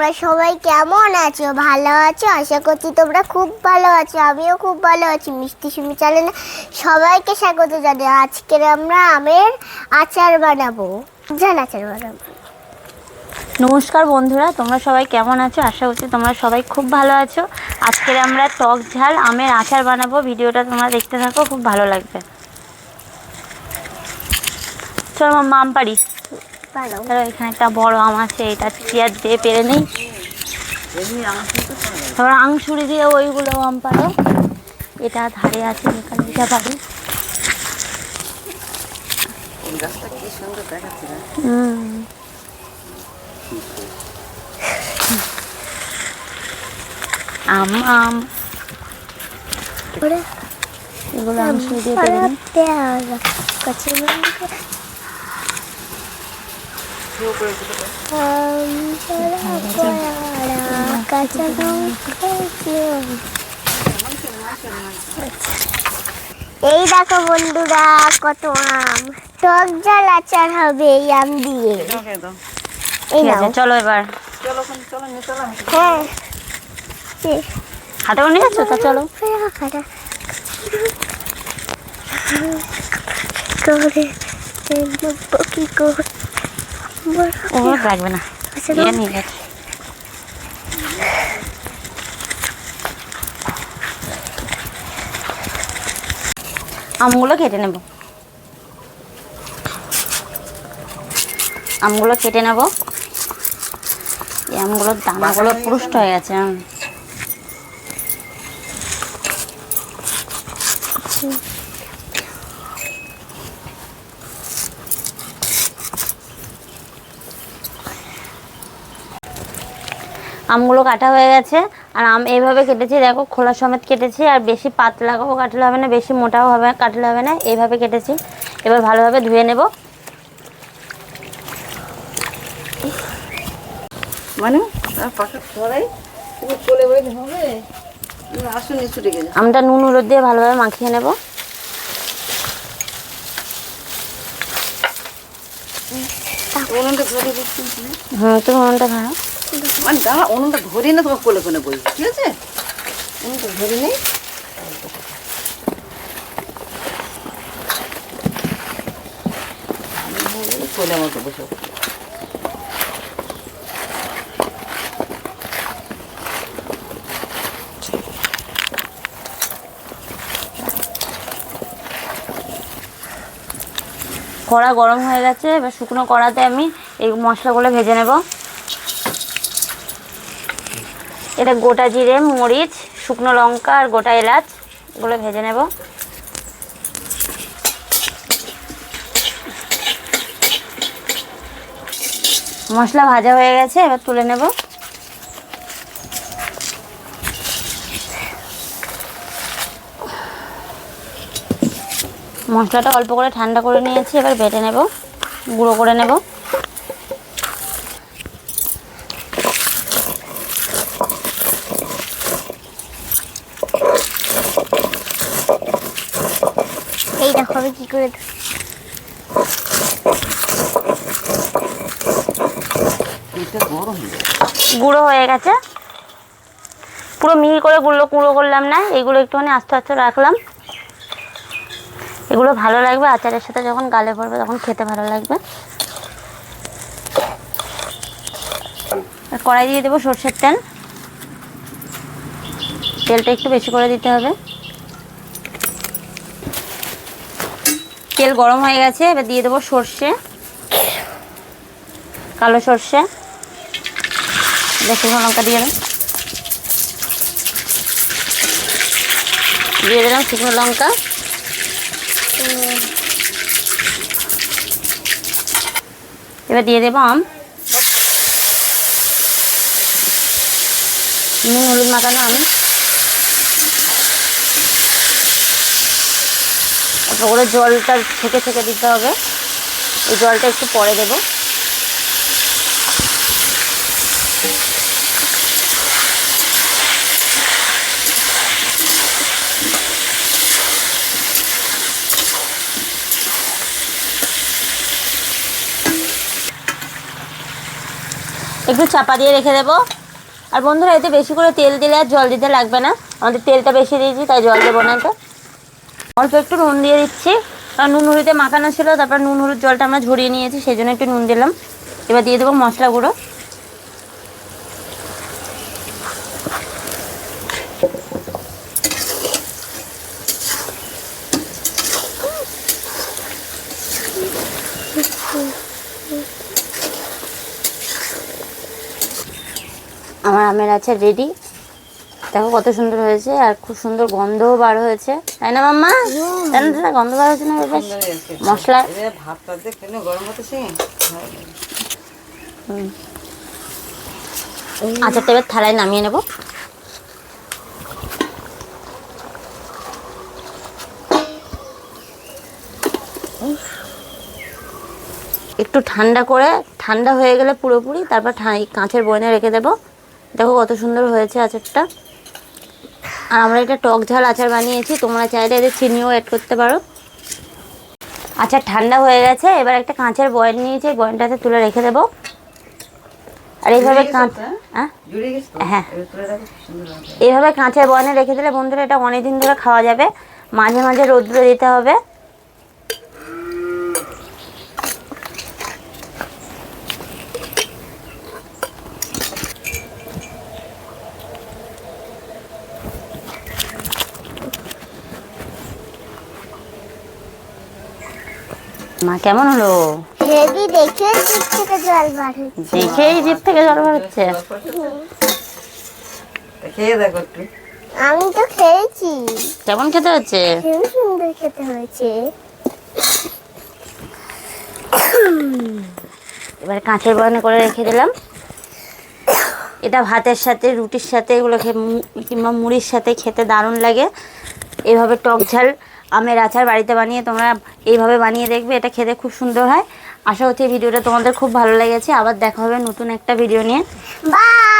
তোমরা সবাই কেমন আছো? ভালো আছো? আশা করছি তোমরা খুব ভালো আছো। আমিও খুব ভালো আছি। মিষ্টি সুমি চ্যানেলে সবাইকে স্বাগত জানাই। আজকের আমরা আমের আচার বানাবো। ঝাল আচার বানাবো। নমস্কার বন্ধুরা, তোমরা সবাই কেমন আছো? আশা করছি তোমরা সবাই খুব ভালো আছো। আজকের আমরা টক ঝাল আমের আচার বানাবো। ভিডিওটা তোমরা দেখতে থাকো, খুব ভালো লাগবে। চলো মাম্মা আম পারি বানাবো তাহলে এখানে একটা বড় আম আছে, এটা চেয়ার দিয়ে পেরে নেই। তারপর আংশুড়ি দিয়ে ওইগুলো আম পারো। এটা ধারে আছে, এখানে এটা পারি আম আম। এগুলো আংশুড়ি দিয়ে পেরে নিই। কাঁচা। এই দেখো বন্ধুরা কত আম। টক ঝাল আচার হবে এই আম দিয়ে। এই চলো এবার। হ্যাঁ। হাতে করে নিয়ে যাচ্ছো? তা চলো। করে কি করে। ও লাগবে না। আচ্ছা, এটা নিয়ে যাচ্ছে আমগুলো কেটে নেব। আমগুলো কেটে নেব। এই আমগুলোর দানাগুলো পুরুষ্ট হয়ে গেছে আমগুলো কাটা হয়ে গেছে। আর আম এইভাবে কেটেছি দেখো খোলা সমেত কেটেছি আর বেশি পাতলাও কাটলে হবে না বেশি মোটাও হবে কাটলে হবে না এইভাবে কেটেছি। এবার ভালোভাবে ধুয়ে নেব। মানে আমটা নুন হলুদ দিয়ে ভালোভাবে মাখিয়ে নেব। উনুনটা হুম তুমি উনুনটা ধরো। মানে দাঁড়া উনুনটা ধরি না তোমার কোলে কোলে বই ঠিক আছে? উনুনটা ধরে নেই কোলে আমাকে বসে কড়া গরম হয়ে গেছে, এবার শুকনো কড়াতে আমি এই মশলাগুলো ভেজে নেব। এটা গোটা জিরে, মরিচ, শুকনো লঙ্কা আর গোটা এলাচ, এগুলো ভেজে নেব। মশলা ভাজা হয়ে গেছে, এবার তুলে নেব। মশলাটা অল্প করে ঠান্ডা করে নিয়েছি এবার বেটে নেব গুঁড়ো করে নেব। এই দেখো আমি কি করে গুঁড়ো হয়ে গেছে। পুরো মিহি করে গুঁড়ো গুঁড়ো করলাম না এগুলো একটুখানি আস্তে আস্তে রাখলাম। এগুলো ভালো লাগবে, আচারের সাথে যখন গালে পড়বে তখন খেতে ভালো লাগবে। কড়াই দিয়ে দেবো সর্ষের তেল। তেলটা একটু বেশি করে দিতে হবে। তেল গরম হয়ে গেছে, এবার দিয়ে দেবো সর্ষে। কালো সর্ষে। শুকনো লঙ্কা দিয়ে দেন দিয়ে দিলাম শুকনো লঙ্কা। এবার দিয়ে দেবো আম। নুন, হলুদ, মাখানো আমি। তারপর করে জলটা ছেঁকে ছেঁকে দিতে হবে। ওই জলটা একটু পরে দেবো। একটু চাপা দিয়ে রেখে দেবো। আর বন্ধুরা, এতে বেশি করে তেল দিলে আর জল দিতে লাগবে না। আমাদের তেলটা বেশি দিয়েছি, তাই জল দেবো না তো অল্প একটু নুন দিয়ে দিচ্ছি। কারণ নুন হলুদে মাখানো ছিল, তারপর নুন হলুদ জলটা আমরা ঝরিয়ে নিয়েছি, সেই জন্য একটু নুন দিলাম। এবার দিয়ে দেবো মশলা গুঁড়ো। আমার আমের আচার রেডি দেখো কত সুন্দর হয়েছে আর খুব সুন্দর গন্ধও বার হয়েছে। তাই না মাম্মা? তাই না? গন্ধ বার হয়েছে না বেশ মশলা। আচারটা এবার থালায় নামিয়ে নেব। একটু ঠান্ডা করে ঠান্ডা হয়ে গেলে পুরোপুরি তারপর কাঁচের বয়নে রেখে দেবো। দেখো কত সুন্দর হয়েছে আচারটা। আর আমরা এটা টক ঝাল আচার বানিয়েছি তোমরা চাইলে এদের চিনিও অ্যাড করতে পারো। আচার ঠান্ডা হয়ে গেছে এবার একটা কাঁচের বয়ন নিয়েছি এই বয়নটাতে তুলে রেখে দেবো। আর এইভাবে কাঁচ হ্যাঁ? হ্যাঁ। হবে। এইভাবে কাঁচের বয়নে রেখে দিলে বন্ধুরা এটা অনেক দিন ধরে খাওয়া যাবে। মাঝে মাঝে রোদ্রে দিতে হবে। মা কেমন হলো? হেভি দেখে জিভ থেকে জল বার হচ্ছে। দেখেই জিভ থেকে জল বেরোচ্ছে তা খেয়ে দেখো একটু। আমি তো খেয়েছি। কেমন খেতে হচ্ছে? খুব সুন্দর খেতে হয়েছে। এবার কাঁচের বয়নে করে রেখে দিলাম। এটা ভাতের সাথে রুটির সাথে এগুলো খেয়ে কিংবা মুড়ির সাথে খেতে দারুণ লাগে। এইভাবে টক ঝাল আমের আচার বাড়িতে বানিয়ে তোমরা এইভাবে বানিয়ে দেখবে, এটা খেতে খুব সুন্দর হয়। আশা হচ্ছে ভিডিওটা তোমাদের খুব ভালো লেগেছে। আবার দেখা হবে নতুন একটা ভিডিও নিয়ে। বাই